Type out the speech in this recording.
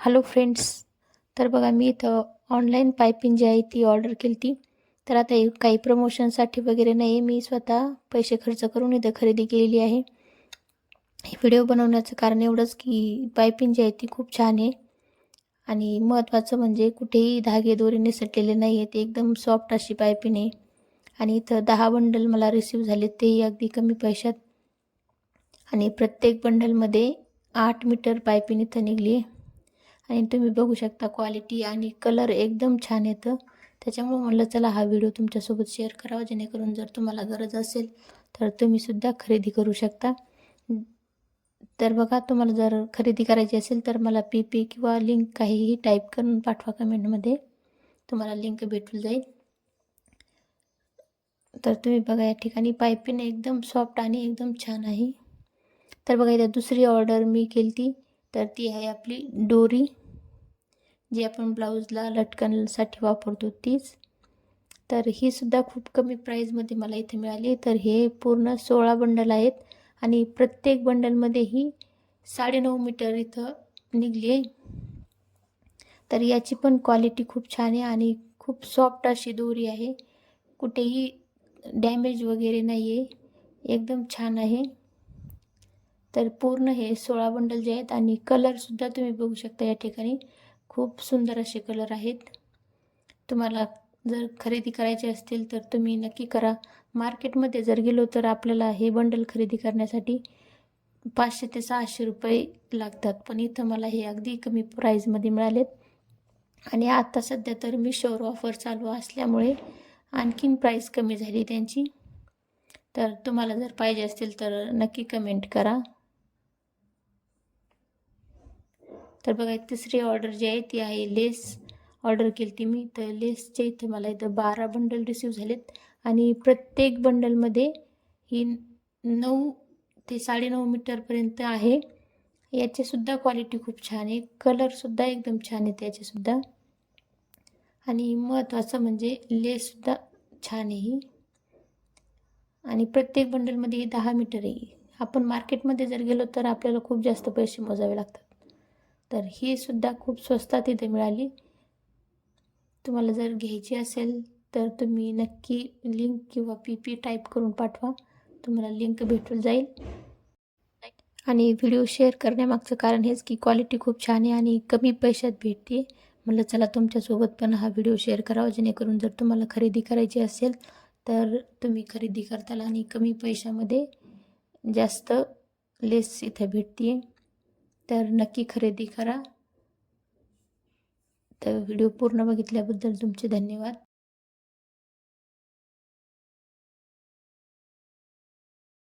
Hello friends तर बघा मी इथं ऑनलाईन पायपिंग जी आहे ती ऑर्डर केली ती तर आता काही प्रमोशनसाठी वगैरे नाही मी स्वतः पैसे खर्च करून इथं खरेदी केलेली आहे. हे व्हिडिओ बनवण्याचं कारण एवढंच की पायपिंग जी आहे ती खूप छान आहे. आणि महत्त्वाचं म्हणजे कुठेही धागे दोरे निसटलेले नाही आहेत एकदम सॉफ्ट अशी पायपिंग आहे. आणि इथं दहा बंडल मला रिसीव झाले तेही अगदी कमी पैशात. आणि प्रत्येक बंडलमध्ये आठ मीटर पायपिंग इथं निघली आहे आणि तुम्ही बघू शकता क्वालिटी आणि कलर एकदम छान येतं. त्याच्यामुळं म्हटलं चला हा व्हिडिओ तुमच्यासोबत शेअर करावा. जेणेकरून जर तुम्हाला गरज असेल तर तुम्हीसुद्धा खरेदी करू शकता. तर बघा तुम्हाला जर खरेदी करायची असेल तर मला पी पी किंवा लिंक काहीही टाईप करून पाठवा कमेंटमध्ये तुम्हाला लिंक भेटून जाईल. तर तुम्ही बघा या ठिकाणी पायपिंग एकदम सॉफ्ट आणि एकदम छान आहे. तर बघा इथं दुसरी ऑर्डर मी केली ती तर ती आहे आपली डोरी जी आपण ब्लाऊजला लटकनसाठी वापरतो तीच. तर ही सुद्धा खूप कमी प्राईजमध्ये मला इथे मिळाली. तर हे पूर्ण सोळा बंडल आहेत आणि प्रत्येक बंडलमध्ये ही साडेनऊ मीटर इथं निघली आहे. तर याची पण क्वालिटी खूप छान आहे आणि खूप सॉफ्ट अशी दोरी आहे. कुठेही डॅमेज वगैरे नाही आहे एकदम छान आहे. तर पूर्ण हे सोळा बंडल जे आहेत आणि कलरसुद्धा तुम्ही बघू शकता या ठिकाणी. खूप सुंदर असे कलर आहेत. तुम्हाला जर खरेदी करायचे असतील तर तुम्ही नक्की करा. मार्केटमध्ये जर गेलो तर आपल्याला हे बंडल खरेदी करण्यासाठी पाचशे ते सहाशे रुपये लागतात. पण इथं मला हे अगदी कमी प्राईजमध्ये मिळालेत. आणि आत्ता सध्या तर मिशोवर ऑफर चालू असल्यामुळे आणखीन प्राईस कमी झाली त्यांची. तर तुम्हाला जर पाहिजे असतील तर नक्की कमेंट करा. तर बघा तिसरी ऑर्डर जी आहे ती आहे लेस ऑर्डर केली ती मी. तर लेसचे इथं मला इथं बारा बंडल रिसीव झालेत. आणि प्रत्येक बंडलमध्ये ही नऊ ते साडेनऊ मीटरपर्यंत आहे. याचेसुद्धा क्वालिटी खूप छान आहे. कलरसुद्धा एकदम छान आहे त्याचेसुद्धा आणि महत्त्वाचं म्हणजे लेससुद्धा छान आहे ही. आणि प्रत्येक बंडलमध्ये दहा मीटर आहे आपण मार्केटमध्ये जर गेलो तर आपल्याला खूप जास्त पैसे मोजावे लागतात. तर ही सुद्धा खूप स्वस्तात इथे मिळाली. तुम्हाला जर घ्यायची असेल तर तुम्ही नक्की लिंक किंवा पी पी टाईप करून पाठवा. तुम्हाला लिंक भेटून जाईल. आणि व्हिडिओ शेअर करण्यामागचं कारण हेच की क्वालिटी खूप छान आहे आणि कमी पैशात भेटते. म्हटलं चला तुमच्यासोबत पण हा व्हिडिओ शेअर करावा. जेणेकरून जर तुम्हाला खरेदी करायची असेल तर तुम्ही खरेदी करताल आणि कमी पैशामध्ये जास्त लेस इथे भेटते तर नक्की खरेदी करा. तर व्हिडिओ पूर्ण बघितल्याबद्दल तुमचे धन्यवाद.